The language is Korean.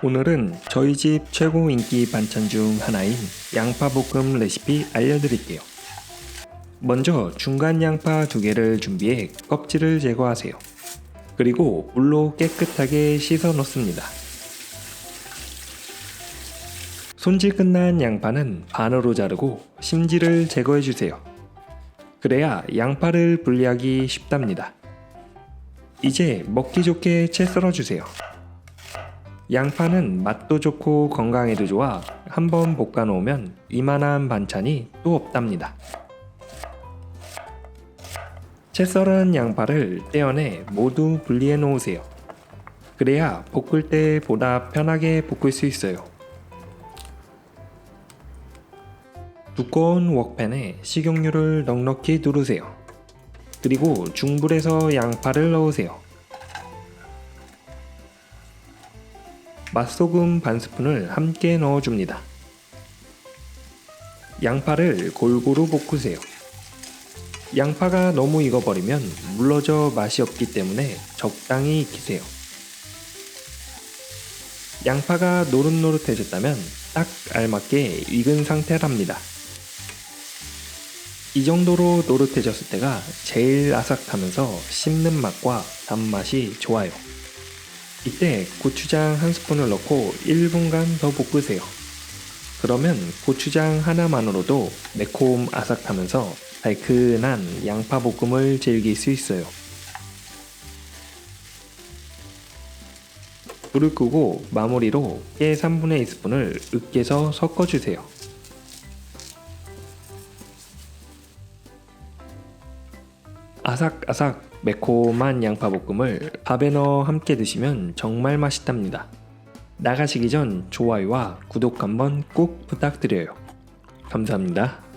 오늘은 저희 집 최고 인기 반찬 중 하나인 양파볶음 레시피 알려드릴게요. 먼저 중간 양파 두 개를 준비해 껍질을 제거하세요. 그리고 물로 깨끗하게 씻어 놓습니다. 손질 끝난 양파는 반으로 자르고 심지를 제거해 주세요. 그래야 양파를 분리하기 쉽답니다. 이제 먹기 좋게 채 썰어 주세요. 양파는 맛도 좋고 건강에도 좋아 한번 볶아 놓으면 이만한 반찬이 또 없답니다. 채 썰은 양파를 떼어내 모두 분리해 놓으세요. 그래야 볶을 때 보다 편하게 볶을 수 있어요. 두꺼운 웍팬에 식용유를 넉넉히 두르세요. 그리고 중불에서 양파를 넣으세요. 맛소금 반 스푼을 함께 넣어줍니다. 양파를 골고루 볶으세요. 양파가 너무 익어버리면 물러져 맛이 없기 때문에 적당히 익히세요. 양파가 노릇노릇해졌다면 딱 알맞게 익은 상태랍니다. 이 정도로 노릇해졌을 때가 제일 아삭하면서 씹는 맛과 단맛이 좋아요. 이때 고추장 한 스푼을 넣고 1분간 더 볶으세요. 그러면 고추장 하나만으로도 매콤 아삭하면서 달큰한 양파 볶음을 즐길 수 있어요. 불을 끄고 마무리로 깨 3분의 2스푼을 으깨서 섞어주세요. 아삭아삭 매콤한 양파 볶음을 밥에 넣어 함께 드시면 정말 맛있답니다. 나가시기 전 좋아요와 구독 한번 꼭 부탁드려요. 감사합니다.